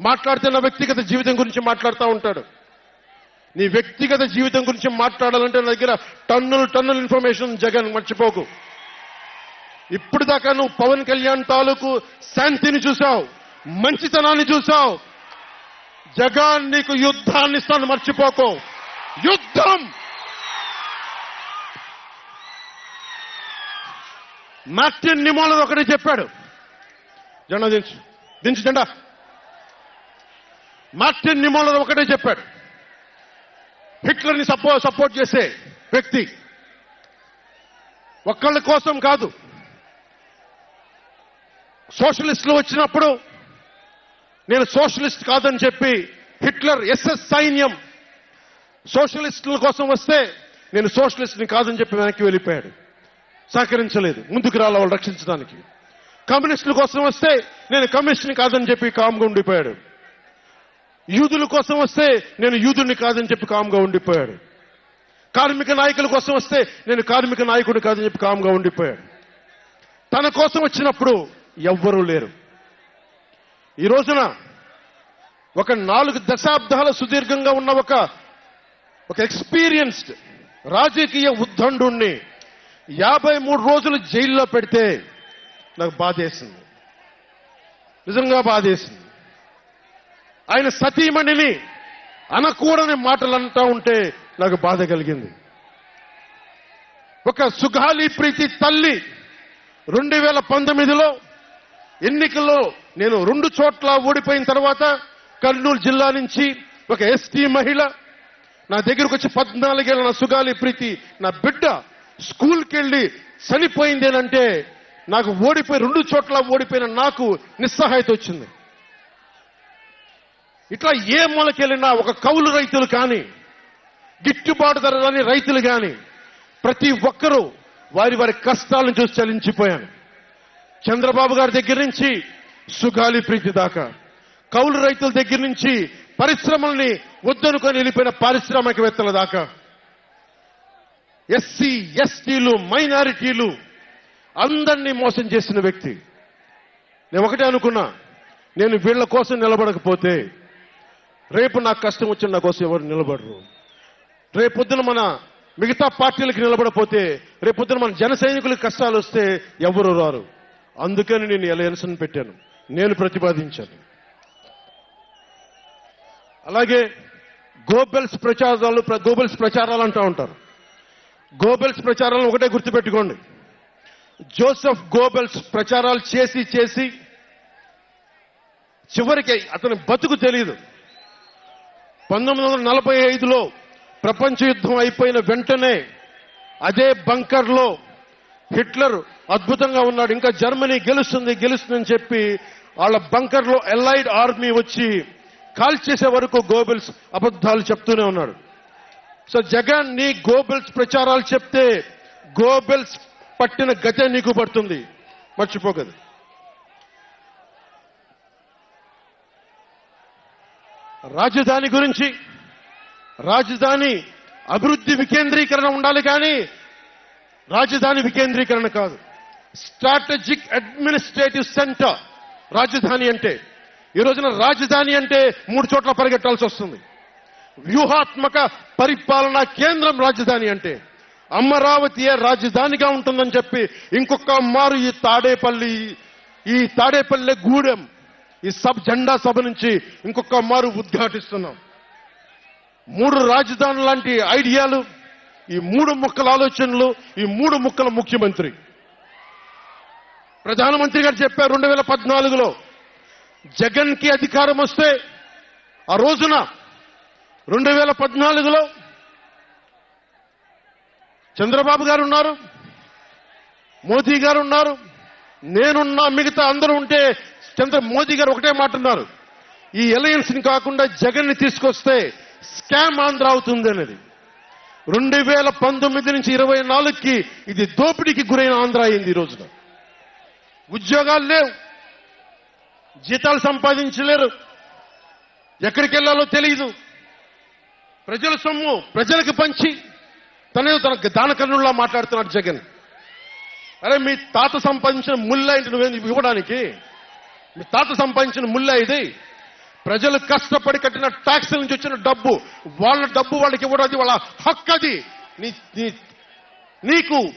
మాట్లాడితే నా వ్యక్తిగత జీవితం గురించి మాట్లాడుతూ ఉంటాడు. నీ వ్యక్తిగత జీవితం గురించి మాట్లాడాలంటే నా దగ్గర టన్నులు టన్నుల ఇన్ఫర్మేషన్ జగన్ మర్చిపోకు. ఇప్పుడు దాకా నువ్వు పవన్ కళ్యాణ్ తాలూకు శాంతిని చూసావు మంచితనాన్ని చూసావు జగన్ నీకు యుద్ధాన్ని ఇస్తాను మర్చిపోకు. యుద్ధం! మార్టిన్ నిమోలది ఒకటే చెప్పాడు. జెండా దించు. దించు జెండా. మార్టిన్ నిమోలర్ ఒకటే చెప్పాడు. హిట్లర్ని సపో సపోర్ట్ చేసే వ్యక్తి. ఒక్కళ్ళ కోసం కాదు. సోషలిస్టులు వచ్చినప్పుడు నేను సోషలిస్ట్ కాదని చెప్పి హిట్లర్ ఎస్ఎస్ సైన్యం సోషలిస్టుల కోసం వస్తే నేను సోషలిస్ట్ని కాదని చెప్పి వెనక్కి వెళ్ళిపోయాడు. సహకరించలేదు. ముందుకు రాల వాళ్ళు రక్షించడానికి. కమ్యూనిస్టుల కోసం వస్తే నేను కమ్యూనిస్ట్ని కాదని చెప్పి కామ్గా ఉండిపోయాడు. యూదుల కోసం వస్తే నేను యూదుని కాదని చెప్పి కామ్గా ఉండిపోయాడు. కార్మిక నాయకుల కోసం వస్తే నేను కార్మిక నాయకుడిని కాదని చెప్పి కామ్గా ఉండిపోయాడు. తన కోసం వచ్చినప్పుడు ఎవ్వరూ లేరు. ఈ రోజున ఒక నాలుగు దశాబ్దాల సుదీర్ఘంగా ఉన్న ఒక ఒక ఎక్స్పీరియన్స్డ్ రాజకీయ ఉద్దండుణ్ణి యాభై మూడు రోజులు జైల్లో పెడితే నాకు బాధేసింది. నిజంగా బాధేసింది. ఆయన సతీమణిని అనకూడని మాటలు అంటా ఉంటే నాకు బాధ కలిగింది. ఒక సుగాలి ప్రీతి తల్లి రెండు వేల పంతొమ్మిదిలో ఎన్నికల్లో నేను రెండు చోట్ల ఓడిపోయిన తర్వాత కర్నూలు జిల్లా నుంచి ఒక ఎస్టీ మహిళ నా దగ్గరకు వచ్చి పద్నాలుగేళ్ళ నా సుగాలి ప్రీతి నా బిడ్డ స్కూల్కి వెళ్ళి చనిపోయిందేనంటే నాకు ఓడిపోయి రెండు చోట్ల ఓడిపోయిన నాకు నిస్సహాయత వచ్చింది. ఇట్లా ఏ మూలకెళ్ళినా ఒక కౌలు రైతులు కానీ గిట్టుబాటు ధరలని రైతులు కానీ ప్రతి ఒక్కరూ వారి వారి కష్టాలను చూసి చలించిపోయాను చంద్రబాబు గారి దగ్గర నుంచి సుగాలి ప్రీతి దాకా. కౌలు రైతుల దగ్గర నుంచి పరిశ్రమల్ని వద్దనుకొని వెళ్ళిపోయిన పారిశ్రామికవేత్తల దాకా. ఎస్సీ ఎస్టీలు మైనారిటీలు అందరినీ మోసం చేసిన వ్యక్తి. నేను ఒకటే అనుకున్నా నేను వీళ్ళ కోసం నిలబడకపోతే రేపు నాకు కష్టం వచ్చిన నా కోసం ఎవరు నిలబడరు. రేపొద్దున మన మిగతా పార్టీలకు నిలబడపోతే రేపొద్దున మన జన సైనికులకు కష్టాలు వస్తే ఎవరు రారు. అందుకని నేను ఎలయన్స్ని పెట్టాను. నేను ప్రతిపాదించాను. అలాగే గోబెల్స్ ప్రచారాలు ప్ర- గోబెల్స్ ప్రచారాలు అంటూ ఉంటారు. గోబెల్స్ ప్రచారాలను ఒకటే గుర్తుపెట్టుకోండి. జోసెఫ్ గోబెల్స్ ప్రచారాలు చేసి చేసి చివరికి అతని బతుకు తెలియదు పంతొమ్మిది వందల నలభై ఐదులో ప్రపంచ యుద్ధం అయిపోయిన వెంటనే అదే బంకర్లో హిట్లర్ అద్భుతంగా ఉన్నాడు. ఇంకా జర్మనీ గెలుస్తుంది గెలుస్తుందని చెప్పి వాళ్ళ బంకర్లో ఎలైడ్ ఆర్మీ వచ్చి కాల్చేసే వరకు గోబెల్స్ అబద్ధాలు చెప్తూనే ఉన్నాడు. సో జగన్ నీ గోబెల్స్ ప్రచారాలు చెప్తే గోబెల్స్ పట్టిన గతే నీకు పడుతుంది. మర్చిపోకదు రాజధాని గురించి రాజధాని అభివృద్ధి వికేంద్రీకరణ ఉండాలి కానీ రాజధాని వికేంద్రీకరణ కాదు. స్ట్రాటజిక్ అడ్మినిస్ట్రేటివ్ సెంటర్ రాజధాని అంటే ఈ రోజున రాజధాని అంటే మూడు చోట్ల పరిగెట్టాల్సి వస్తుంది. వ్యూహాత్మక పరిపాలనా కేంద్రం రాజధాని అంటే అమరావతియే రాజధానిగా ఉంటుందని చెప్పి ఇంకొక మారు ఈ తాడేపల్లి ఈ తాడేపల్లి గూడెం ఈ సబ్ జెండా సభ నుంచి ఇంకొక మారు ఉద్ఘాటిస్తున్నాం. మూడు రాజధానులు లాంటి ఐడియాలు ఈ మూడు ముక్కల ఆలోచనలు ఈ మూడు ముక్కల ముఖ్యమంత్రి. ప్రధానమంత్రి గారు చెప్పారు రెండు వేల పద్నాలుగులో జగన్కి అధికారం వస్తే ఆ రోజున రెండు వేల పద్నాలుగులో చంద్రబాబు గారు ఉన్నారు మోదీ గారు ఉన్నారు నేనున్నా మిగతా అందరూ ఉంటే చంద్ర మోదీ గారు ఒకటే మాట ఉన్నారు ఈ అలయన్స్ని కాకుండా జగన్ని తీసుకొస్తే స్కామ్ ఆంధ్ర అవుతుంది అనేది. రెండు వేల పంతొమ్మిది నుంచి ఇరవై నాలుగుకి ఇది దోపిడీకి గురైన ఆంధ్ర అయింది ఈ రోజున. ఉద్యోగాలు లేవు. జీతాలు సంపాదించలేరు. ఎక్కడికి వెళ్ళాలో తెలియదు ప్రజల సొమ్ము ప్రజలకు పంచి తనే తన దానకర్ణుల్లా మాట్లాడుతున్నాడు జగన్. అరే మీ తాత సంపాదించిన ముల్ల ఏంటి నువ్వేం ఇవ్వడానికి? మీ తాత సంపాదించిన ముల్ల ఇది. ప్రజలు కష్టపడి కట్టిన ట్యాక్సుల నుంచి వచ్చిన డబ్బు వాళ్ళ డబ్బు వాళ్ళకి ఇవ్వడం అది వాళ్ళ హక్కు అది. నీ నీ- నీకు